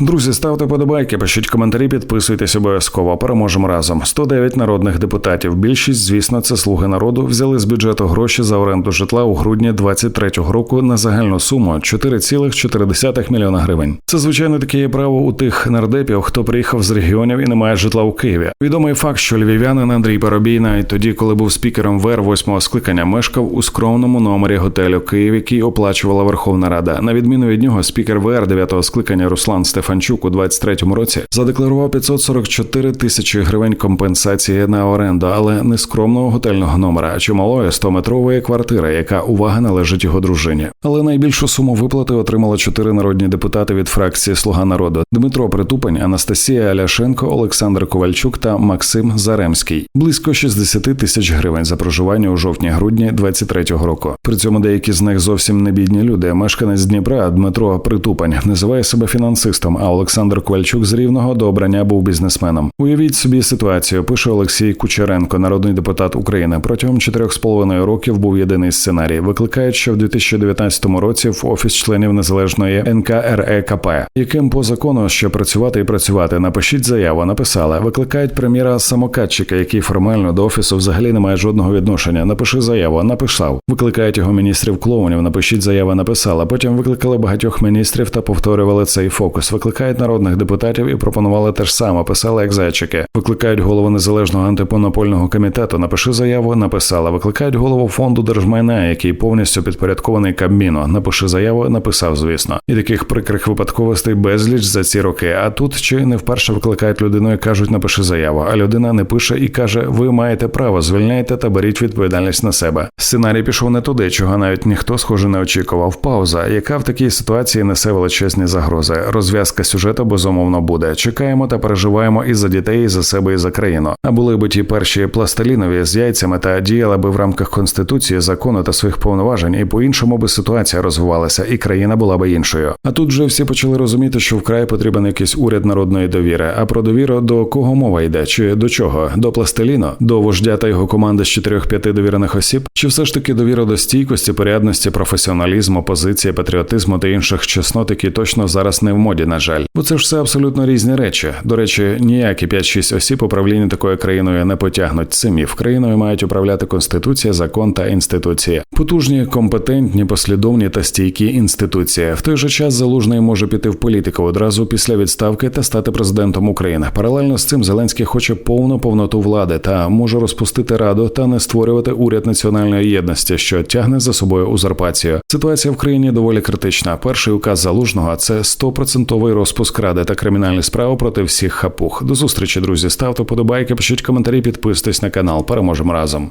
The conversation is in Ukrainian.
Друзі, ставте подобайки, пишіть коментарі, підписуйтесь обов'язково. Переможемо разом. 109 народних депутатів. Більшість, звісно, це слуги народу. Взяли з бюджету гроші за оренду житла у грудні 23-го року на загальну суму 4,4 мільйона гривень. Це звичайно таке є право у тих нардепів, хто приїхав з регіонів і не має житла у Києві. Відомий факт, що львів'янин Андрій Парубій навіть тоді, коли був спікером ВР 8 скликання, мешкав у скромному номері готелю Київ, який оплачувала Верховна Рада. На відміну від нього, спікер ВР 9 скликання Руслан Стефанчук у 23-му році задекларував 544 тисячі гривень компенсації на оренду, але не скромного готельного номера, а чималої 100-метрової квартири, яка увага належить його дружині. Але найбільшу суму виплати отримали чотири народні депутати від фракції Слуга народу: Дмитро Притупень, Анастасія Аляшенко, Олександр Ковальчук та Максим Заремський. Близько 60 тисяч гривень за проживання у жовтні-грудні 23-го року. При цьому деякі з них зовсім не бідні люди. Мешканець Дніпра Дмитро Притупань називає себе фінансистом, а Олександр Ковальчук з Рівного до обрання був бізнесменом. Уявіть собі ситуацію. Пише Олексій Кучеренко, народний депутат України. Протягом 4,5 років був єдиний сценарій. Викликають, що в 2019 році в офіс членів незалежної НКРЕКП, яким по закону ще працювати і працювати. Напишіть заяву. Написали. Викликають прем'єра самокатчика, який формально до офісу взагалі не має жодного відношення. Напиши заяву. Написав. Викликають його міністрів клоунів. Напишіть заяву. Написала. Потім викликали багатьох міністрів та повторювали цей фокус. Викликають народних депутатів і пропонували те ж саме. Писали як зайчики. Викликають голову незалежного антимонопольного комітету. Напиши заяву. Написала. Викликають голову фонду держмайна, який повністю підпорядкований Кабміну. Напиши заяву. Написав, звісно. І таких прикрих випадковостей безліч за ці роки. А тут чи не вперше викликають людину і кажуть, напиши заяву. А людина не пише і каже: Ви маєте право, звільняйте та беріть відповідальність на себе. Сценарій пішов не туди, чого навіть ніхто схоже не очікував. Пауза, яка в такій ситуації несе величезні загрози. Розв'язка сюжету безумовно буде. Чекаємо та переживаємо і за дітей, і за себе, і за країну. А були б ті перші пластилінові з яйцями та діяли би в рамках конституції, закону та своїх повноважень, і по іншому би ситуація розвивалася, і країна була би іншою. А тут вже всі почали розуміти, що вкрай потрібен якийсь уряд народної довіри. А про довіру до кого мова йде? Чи до чого? До пластиліну? До вождя та його команди з 4-5 довірених осіб? Чи все ж таки довіра до стійкості, порядності, професіоналізму, позиції, патріотизму та інших чеснот, які точно зараз не в моді, на жаль, бо це ж все абсолютно різні речі. До речі, ніякі 5-6 осіб управління такою країною не потягнуть. Це міф. країною мають управляти конституція, закон та інституції. Потужні, компетентні, послідовні та стійкі інституції. В той же час залужний може піти в політику одразу після відставки та стати президентом України. Паралельно з цим Зеленський хоче повну повноту влади та може розпустити раду та не створювати уряд національної єдності, що тягне за собою узурпацію. Ситуація в країні доволі критична. Перший указ залужного це 100% розпуск ради та кримінальні справи проти всіх хапух. До зустрічі, друзі. Ставте подобайки, пишіть коментарі, підписуйтесь на канал. Переможемо разом.